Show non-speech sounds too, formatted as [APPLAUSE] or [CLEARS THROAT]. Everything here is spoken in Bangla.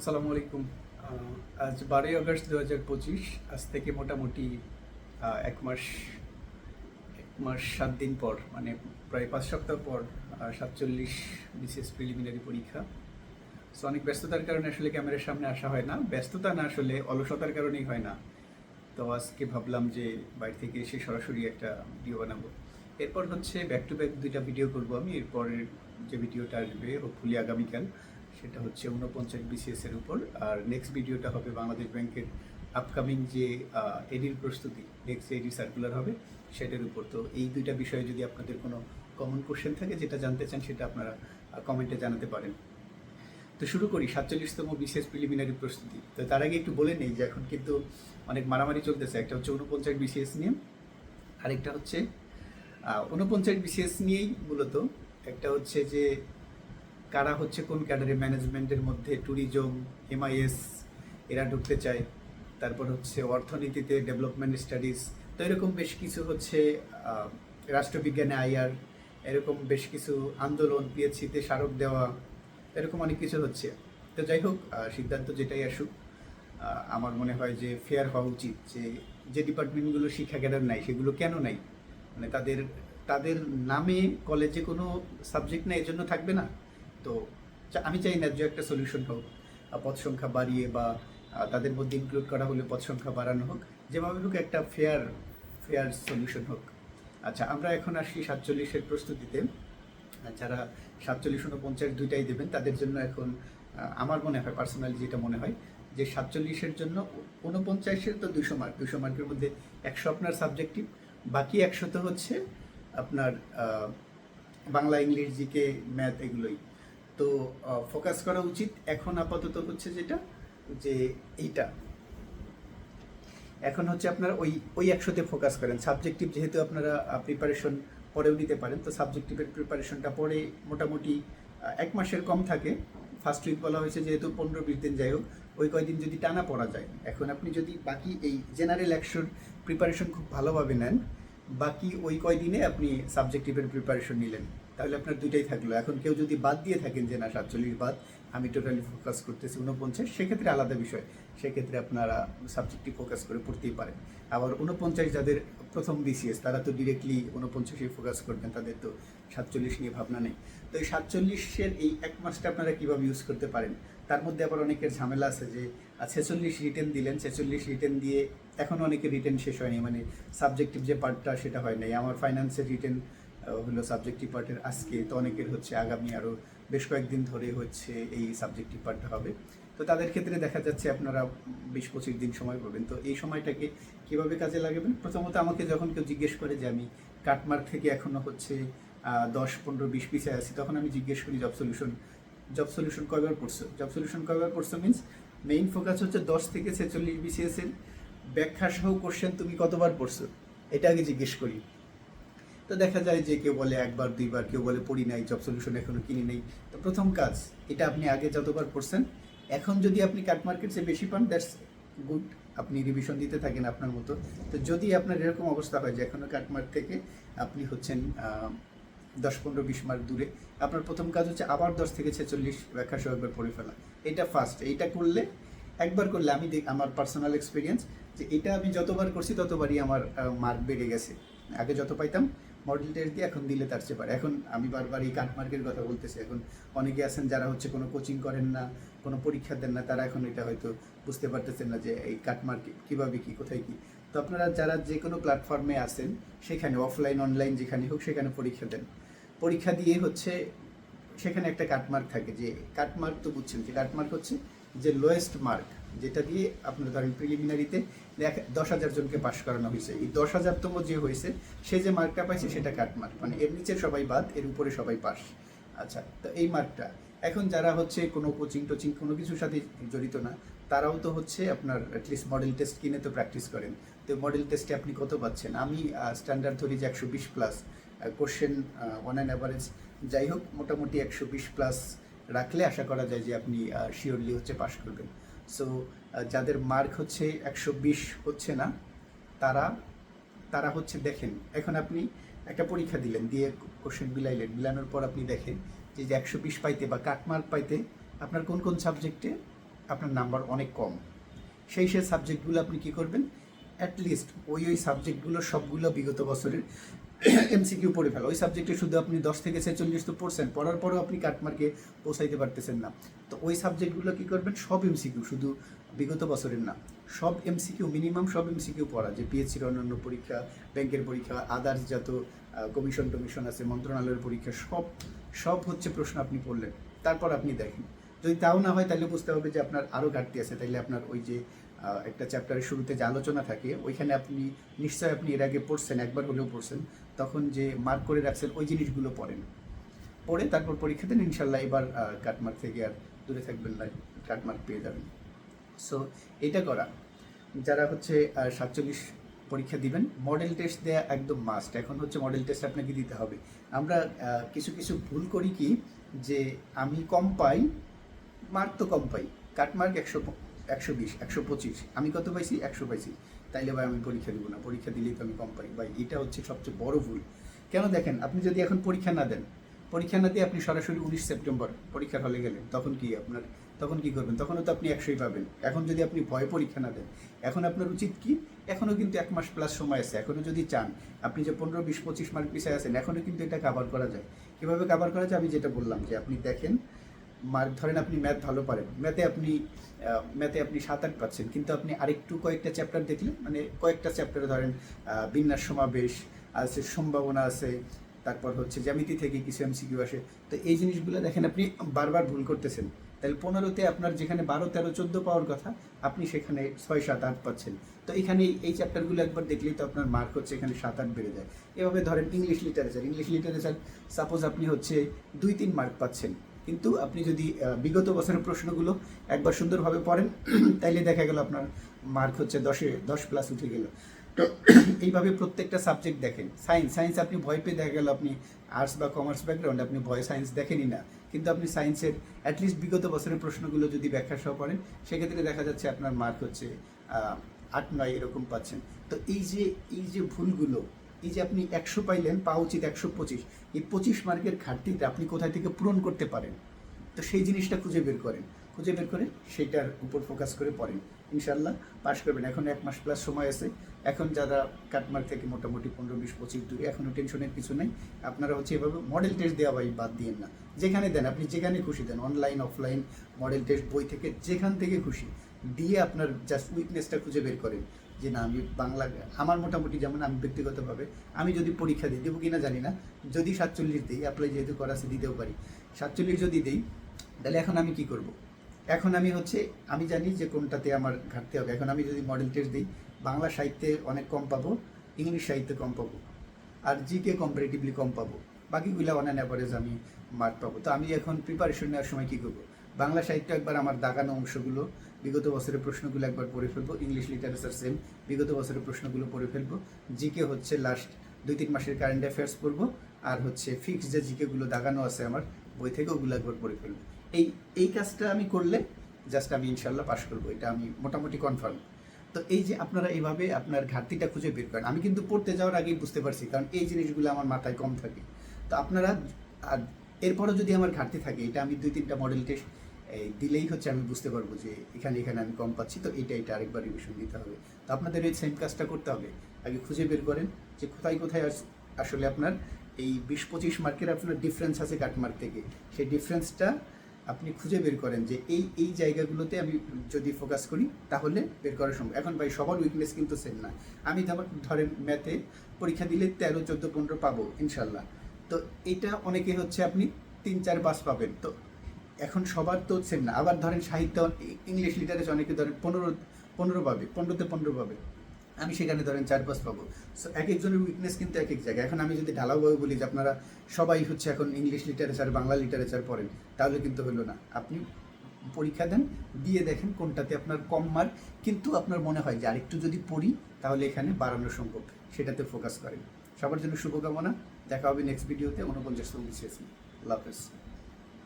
আসসালামু আলাইকুম। আজ বারোই আগস্ট দু হাজার পঁচিশ, আজ থেকে মোটামুটি এক মাস এক মাস সাত দিন পর মানে প্রায় পাঁচ সপ্তাহ পর সাতচল্লিশ বিশেষ প্রিলিমিনারি পরীক্ষা। সো অনেক ব্যস্ততার কারণে আসলে ক্যামেরার সামনে আসা হয় না। ব্যস্ততা না আসলে অলসতার কারণেই হয় না। তো আজকে ভাবলাম যে বাইরে থেকে এসে সরাসরি একটা ভিডিও বানাবো। এরপর হচ্ছে ব্যাক টু ব্যাক দুইটা ভিডিও করব আমি। এরপরের যে ভিডিওটা আসবে হোপফুলি আগামীকাল সেটা হচ্ছে ঊনপঞ্চাশ বিসিএস এর উপর। আর নেক্সট ভিডিওটা হবে বাংলাদেশ ব্যাংকের আপকামিং যে এডির প্রস্তুতি নেক্সট এডি সার্কুলার হবে, সেটার উপর। তো এই দুইটা বিষয়ে যদি আপনাদের কোনো কমন কোশ্চেন থাকে, যেটা জানতে চান, সেটা আপনারা কমেন্টে জানাতে পারেন। তো শুরু করি, সাতচল্লিশতম বিশেষ প্রিলিমিনারি প্রস্তুতি। তো তার আগে একটু বলে নেই যে এখন কিন্তু অনেক মারামারি চলতেছে। একটা হচ্ছে উনপঞ্চাশ বিসিএস নিয়ে, আরেকটা হচ্ছে উনপঞ্চাশ বিসিএস নিয়েই মূলত একটা হচ্ছে যে কারা হচ্ছে, কোন ক্যাডারে ম্যানেজমেন্টের মধ্যে ট্যুরিজম এমআইএস এরা ঢুকতে চায়। তারপর হচ্ছে অর্থনীতিতে ডেভেলপমেন্ট স্টাডিজ। তো এরকম বেশ কিছু হচ্ছে রাষ্ট্রবিজ্ঞানে আইআর এরকম বেশ কিছু আন্দোলন, পিএইচসিতে স্মারক দেওয়া, এরকম অনেক কিছু হচ্ছে। তো যাই হোক সিদ্ধান্ত যেটাই আসুক আমার মনে হয় যে ফেয়ার হওয়া উচিত যে যে ডিপার্টমেন্টগুলো শিক্ষা ক্যাডার নাই, সেগুলো কেন নাই? মানে তাদের তাদের নামে কলেজে কোনো সাবজেক্ট নেই, এজন্য থাকবে না? তো আমি চাই ন্যায্য একটা সলিউশন হোক পদ সংখ্যা বাড়িয়ে বা তাদের মধ্যে ইনক্লুড করা হলে পদ সংখ্যা বাড়ানো হোক, যেভাবে হোক একটা ফেয়ার ফেয়ার সলিউশন হোক। আচ্ছা আমরা এখন আসি সাতচল্লিশের প্রস্তুতিতে। যারা সাতচল্লিশ উনপঞ্চাশ দুইটাই দেবেন, তাদের জন্য এখন আমার মনে হয় পার্সোনালি যেটা মনে হয়, যে সাতচল্লিশের জন্য উনপঞ্চাশের তো দুশো মার্ক দুশো মার্কের মধ্যে একশো আপনার সাবজেক্টিভ বাকি একশো তো হচ্ছে আপনার বাংলা ইংলিশ জিকে ম্যাথ এগুলোই। তো ফোকাস করা উচিত এখন আপাতত হচ্ছে যেটা, যে এইটা। এখন হচ্ছে আপনার ওই ওই একশোতে ফোকাস করেন। সাবজেক্টিভ যেহেতু আপনারা প্রিপারেশন পরেও নিতে পারেন, তো সাবজেক্টিভের প্রিপারেশনটা পরে মোটামুটি এক মাসের কম থাকে। ফার্স্ট উইক বলা হয়েছে যেহেতু পনেরো বিশ দিন, যাই হোক, ওই কয়দিন যদি টানা পড়া যায়। এখন আপনি যদি বাকি এই জেনারেল একশোর প্রিপারেশন খুব ভালোভাবে নেন বাকি ওই কয়দিনে আপনি সাবজেক্টিভের প্রিপারেশন নিলেন। তাহলে আপনার দুইটাই থাকল। এখন কেউ যদি বাদ দিয়ে থাকেন যে, না, সাতচল্লিশ বাদ, আমি টোটালি ফোকাস করতেছি উনপঞ্চাশ সেক্ষেত্রে আলাদা বিষয়। সেক্ষেত্রে আপনারা সাবজেক্টটি ফোকাস করে পড়তেই পারেন। আবার উনপঞ্চাশ যাদের প্রথম বিসিএস, তারা তো ডিরেক্টলি উনপঞ্চাশে ফোকাস করবেন, তাদের তো সাতচল্লিশ নিয়ে ভাবনা নেই। তো এই সাতচল্লিশের এই এক মাসটা আপনারা কীভাবে ইউজ করতে পারেন? তার মধ্যে আবার অনেকের ঝামেলা আছে যে ছেচল্লিশ রিটেন দিলেন, ছেচল্লিশ রিটেন দিয়ে এখনও অনেকের রিটেন শেষ হয়নি মানে সাবজেক্টিভ যে পার্টটা সেটা হয় নাই। আমার ফাইন্যান্সের রিটেন হলো সাবজেক্টিভ পার্টের আজকে, তো অনেকের হচ্ছে আগামী আরও বেশ কয়েকদিন ধরে হচ্ছে এই সাবজেক্টিভ পার্টটা হবে। তো তাদের ক্ষেত্রে দেখা যাচ্ছে আপনারা বিশ পঁচিশ দিন সময় পাবেন। তো এই সময়টাকে কীভাবে কাজে লাগাবেন? প্রথমত আমাকে যখন কেউ জিজ্ঞেস করে যে আমি কাটমার্ক থেকে এখনও হচ্ছে দশ, পনেরো, বিশ পিসে আছি, তখন আমি জিজ্ঞেস করি জব সলিউশন জব সলিউশন কয়বার পড়ছো জব সলিউশন কয়বার পড়ছো মিনস মেইন ফোকাস হচ্ছে দশ থেকে ছেচল্লিশ বিসিএস এর ব্যাখ্যা সহ কোশ্চেন তুমি কতবার পড়ছো? এটা আগে জিজ্ঞেস করি। তো দেখা যায় যে কেউ বলে একবার, দুইবার, কেউ বলে পড়ি নাই জব সলিউশন এখনও কিনি নেই। তো প্রথম কাজ, এটা আপনি আগে যতবার পড়ছেন এখন যদি আপনি কাট মার্কেট চেয়ে বেশি পান দ্যাটস গুড আপনি রিভিশন দিতে থাকেন আপনার মতো। তো যদি আপনার এরকম অবস্থা হয় যে এখনও কাট মার্ক থেকে আপনি হচ্ছেন দশ পনেরো বিশ মার্ক দূরে, আপনার প্রথম কাজ হচ্ছে আবার দশ থেকে ছেচল্লিশ ব্যাখ্যা সহ একবার পড়ে ফেলা। এটা ফার্স্ট এইটা করলে একবার করলে আমি দেখ- আমার পার্সোনাল এক্সপিরিয়েন্স যে এটা আমি যতবার করছি ততবারই আমার মার্ক বেড়ে গেছে। আগে যত পাইতাম মডেল দিয়ে এখন দিলে তার চেয়ে পারে। এখন আমি বারবার এই কাটমার্কের কথা বলতেছি, এখন অনেকে আছেন যারা হচ্ছে কোনো কোচিং করেন না, কোনো পরীক্ষা দেন না, তারা এখন এটা হয়তো বুঝতে পারতেছেন না যে এই কাটমার্ক কীভাবে কী, কোথায় কী। তো আপনারা যারা যে কোনো প্ল্যাটফর্মে আসেন সেখানে অফলাইন অনলাইন যেখানে হোক, সেখানে পরীক্ষা দেন। পরীক্ষা দিয়ে হচ্ছে সেখানে একটা কাটমার্ক থাকে যে, কাটমার্ক তো বুঝছেন যে, কাটমার্ক হচ্ছে যে লোয়েস্ট মার্ক যেটা দিয়ে আপনার ধরেন প্রিলিমিনারিতে দশ হাজার জনকে পাশ করানো হয়েছে। এই দশ হাজারতম যে হয়েছে, সে যে মার্কটা পাইছে, সেটা কাট মার্ক মানে এর নিচে সবাই বাদ, এর উপরে সবাই পাস আচ্ছা তো এই মার্কটা এখন যারা হচ্ছে কোনো কোচিং টোচিং কোনো কিছুর সাথে জড়িত না, তারাও তো হচ্ছে আপনার অ্যাটলিস্ট মডেল টেস্ট কিনে তো প্র্যাকটিস করেন। তো মডেল টেস্টে আপনি কত পাচ্ছেন? আমি স্ট্যান্ডার্ড ধরি যে একশো বিশ plus question on an average যাই হোক, মোটামুটি একশো বিশ প্লাস রাখলে আশা করা যায় যে আপনি শিওরলি হচ্ছে পাশ করবেন। সো যাদের মার্ক হচ্ছে একশো বিশ হচ্ছে না, তারা তারা হচ্ছে দেখেন, এখন আপনি একটা পরীক্ষা দিলেন, দিয়ে কোশ্চেন বিলাইলেন, বিলানোর পর আপনি দেখেন যে একশো বিশ পাইতে বা কাটমার্ক পাইতে আপনার কোন কোন সাবজেক্টে আপনার নাম্বার অনেক কম। সেই সেই সাবজেক্টগুলো আপনি কি করবেন? অ্যাটলিস্ট ওই ওই সাবজেক্টগুলো সবগুলো বিগত বছরের এমসিকিউ পড়ে ফেলা। ওই সাবজেক্টে শুধু আপনি দশ থেকে ছেচল্লিশ তো পড়ছেন, পড়ার পরও আপনি কাটমার্কে পৌঁছাইতে পারতেছেন না। তো ওই সাবজেক্টগুলো কি করবেন? সব এমসিকিউ, শুধু বিগত বছরের না, সব এমসিকিউ মিনিমাম সব এমসিকিউ পড়া, যে পিএসসির অন্যান্য পরীক্ষা ব্যাংকের পরীক্ষা আদার্স যত কমিশন টমিশন আছে, মন্ত্রণালয়ের পরীক্ষা, সব সব হচ্ছে প্রশ্ন আপনি পড়লেন। তারপর আপনি দেখেন। যদি তাও না হয় তাহলে বুঝতে হবে যে আপনার আরও ঘাটতি আছে। তাইলে আপনার ওই যে একটা চ্যাপ্টারের শুরুতে যে আলোচনা থাকে, ওইখানে আপনি নিশ্চয়ই আপনি এর আগে পড়ছেন, একবার হলেও পড়ছেন। তখন যে মার্ক করে রাখছেন, ওই জিনিসগুলো পড়েন। পড়ে তারপর পরীক্ষা দেন, ইনশাল্লাহ এবার কাটমার্ক থেকে আর দূরে থাকবেন না কাটমার্ক পেয়ে যাবেন। সো এটা করা। যারা হচ্ছে সাতচল্লিশ পরীক্ষা দিবেন মডেল টেস্ট দেওয়া একদম মাস্ট এখন হচ্ছে মডেল টেস্ট আপনাকে দিতে হবে। আমরা কিছু কিছু ভুল করি কি? যে আমি কম পাই মার্ক তো কম পাই। কাট মার্ক একশো একশো বিশ, একশো পঁচিশ। আমি কত পাইছি? একশো পাইছি। তাইলে ভাই আমি পরীক্ষা দেবো না। পরীক্ষা দিলেই তো আমি কম পাই। ভাই, এটা হচ্ছে সবচেয়ে বড় ভুল। কেন দেখেন, আপনি যদি এখন পরীক্ষা না দেন, পরীক্ষা না দিয়ে আপনি সরাসরি উনিশ সেপ্টেম্বর পরীক্ষার হলে গেলেন, তখন কি আপনার, তখন কি করবেন? তখনও তো আপনি একশোই পাবেন। এখন যদি আপনি ভয় পরীক্ষা না দেন, এখন আপনার উচিত কি? এখনও কিন্তু এক মাস প্লাস সময় আছে। এখনও যদি চান, আপনি যে পনেরো, বিশ, পঁচিশ মার্ক পিছিয়ে আছেন, এখনও কিন্তু এটা কাভার করা যায়। কীভাবে কাভার করা যায়? আমি যেটা বললাম যে আপনি দেখেন মার্ক ধরেন আপনি ম্যাথ ভালো পারেন ম্যাথে আপনি ম্যাথে আপনি সাত আট পাচ্ছেন, কিন্তু আপনি আরেকটু কয়েকটা চ্যাপ্টার দেখলে মানে কয়েকটা চ্যাপ্টারে ধরেন বিন্যাস সমাবেশ আছে, সম্ভাবনা আছে, তারপর হচ্ছে জ্যামিতি থেকে কিছু এমসিকিউ আসে। তো এই জিনিসগুলো দেখেন আপনি বারবার ভুল করতেছেন। তাহলে পনেরোতে আপনার যেখানে বারো, তেরো, চোদ্দ পাওয়ার কথা, আপনি সেখানে ছয়, সাত, আট পাচ্ছেন। তো এখানে এই চ্যাপ্টারগুলো একবার দেখলেই তো আপনার মার্ক হচ্ছে এখানে সাত, আট বেড়ে যায়। এভাবে ধরেন English literature English literature suppose আপনি হচ্ছে দুই, তিন মার্ক পাচ্ছেন। কিন্তু আপনি যদি বিগত বছরের প্রশ্নগুলো একবার সুন্দরভাবে পড়েন, [CLEARS THROAT] তাইলে দেখা গেল আপনার মার্ক হচ্ছে দশে, দশ প্লাস উঠে গেল। তো [CLEARS THROAT] এইভাবে প্রত্যেকটা সাবজেক্ট দেখেন। সায়েন্স সায়েন্স আপনি ভয় পেয়ে দেখা গেল আপনি আর্টস বা কমার্স ব্যাকগ্রাউন্ড আপনি ভয় সায়েন্স দেখেনই না। কিন্তু আপনি সায়েন্সের অ্যাটলিস্ট বিগত বছরের প্রশ্নগুলো যদি ব্যাখ্যা সহ পড়েন, সেক্ষেত্রে দেখা যাচ্ছে আপনার মার্ক হচ্ছে আট, নয় এরকম পাচ্ছেন। তো এই যে এই যে ভুলগুলো এই যে আপনি একশো পাইলেন পাওয়া উচিত একশো পঁচিশ, এই পঁচিশ মার্কের ঘাটতিটা আপনি কোথায় থেকে পূরণ করতে পারেন? তো সেই জিনিসটা খুঁজে বের করেন। খুঁজে বের করে সেইটার উপর ফোকাস করে পড়েন। ইনশাল্লাহ পাশ করবেন। এখন এক মাস প্লাস সময় আছে। এখন যারা কাটমার্ক থেকে মোটামুটি পনেরো, বিশ, পঁচিশ দূরে এখনও টেনশনের কিছু নেই। আপনারা হচ্ছে এভাবে মডেল টেস্ট দেওয়া ভাই বাদ দিয়েন না। যেখানে দেন, আপনি যেখানে খুশি দেন অনলাইন অফলাইন মডেল টেস্ট বই থেকে যেখান থেকে খুশি, দিয়ে আপনার জাস্ট উইকনেসটা খুঁজে বের করেন। যে না, আমি বাংলা, আমার মোটামুটি যেমন আমি ব্যক্তিগতভাবে, আমি যদি পরীক্ষা দিই, দেবো কিনা জানি না, যদি সাতচল্লিশ দিই অ্যাপ্লাই যেহেতু করা আছে, দিতেও পারি। সাতচল্লিশ যদি দিই, তাহলে এখন আমি কি করব? এখন আমি হচ্ছে, আমি জানি যে কোনটাতে আমার ঘাটতি হবে। এখন আমি যদি মডেল টেস্ট দিই, বাংলা সাহিত্যে অনেক কম পাবো, ইংলিশ সাহিত্যে কম পাবো, আর জিকে কম্পারেটিভলি কম পাবো। বাকিগুলো অন অ্যান অ্যাভারেজ আমি মার্ক পাবো। তো আমি এখন প্রিপারেশন নেওয়ার সময় কী করব? বাংলা সাহিত্য একবার আমার দাগানো অংশগুলো, বিগত বছরের প্রশ্নগুলো একবার পড়ে ফেলব। ইংলিশ লিটারেচার সেম বিগত বছরের প্রশ্নগুলো পড়ে ফেলব। জিকে হচ্ছে লাস্ট দুই তিন মাসের কারেন্ট অ্যাফেয়ার্স পড়ব। আর হচ্ছে ফিক্স যে জিকেগুলো দাগানো আছে আমার, বই থেকে ওগুলো একবার পড়ে ফেলব। এই এই কাজটা আমি করলে জাস্ট আমি ইনশাল্লাহ পাশ করব। এটা আমি মোটামুটি কনফার্ম তো এই যে আপনারা এইভাবে আপনার ঘাটতিটা খুঁজে বের করেন, আমি কিন্তু পড়তে যাওয়ার আগেই বুঝতে পারছি, কারণ এই জিনিসগুলো আমার মাথায় কম থাকে। তো আপনারা, আর এরপরও যদি আমার ঘাটতি থাকে, এটা আমি দুই তিনটা মডেল টেস্ট দিলেই হচ্ছে আমি বুঝতে পারব যে এখানে এখানে আমি কম পাচ্ছি, তো এটা এটা আরেকবার রিভিশন দিতে হবে। তো আপনাদের এই সেম কাজটা করতে হবে। আগে খুঁজে বের করেন যে কোথায় কোথায় আসলে আপনার এই বিশ, পঁচিশ মার্কের আপনার ডিফারেন্স আছে কাটমার্ক থেকে। সেই ডিফারেন্সটা আপনি খুঁজে বের করেন যে এই এই জায়গাগুলোতে আমি যদি ফোকাস করি, তাহলে বের করা সম্ভব। এখন ভাই, সবার উইকনেস কিন্তু সেম না। আমি ধর- ধরেন ম্যাথে পরীক্ষা দিলে তেরো, চোদ্দ, পনেরো পাবো, ইনশাল্লাহ। তো এটা অনেকে হচ্ছে আপনি তিন, চার পাস পাবেন। তো এখন সবার তো সেম না। আবার ধরেন সাহিত্য ইংলিশ লিটারেচার অনেকে ধরেন পনেরো পনেরো পাবে পনেরোতে পনেরো পাবে আমি সেখানে ধরেন চার, পাঁচ পাবো। সো এক একজনের উইকনেস কিন্তু এক এক জায়গায়। এখন আমি যদি ঢালাওভাবে বলি যে আপনারা সবাই হচ্ছে এখন ইংলিশ লিটারেচার বাংলা লিটারেচার পড়েন, তাহলে কিন্তু হলো না। আপনি পরীক্ষা দেন, দিয়ে দেখেন কোনটাতে আপনার কম মার্ক কিন্তু আপনার মনে হয় যে আরেকটু যদি পড়ি, তাহলে এখানে বাড়ানো সম্ভব সেটাতে ফোকাস করেন। সবার জন্য শুভকামনা। দেখা হবে নেক্সট ভিডিওতে উনপঞ্চাশ চল্লিশ আল্লাহ হাফেজ।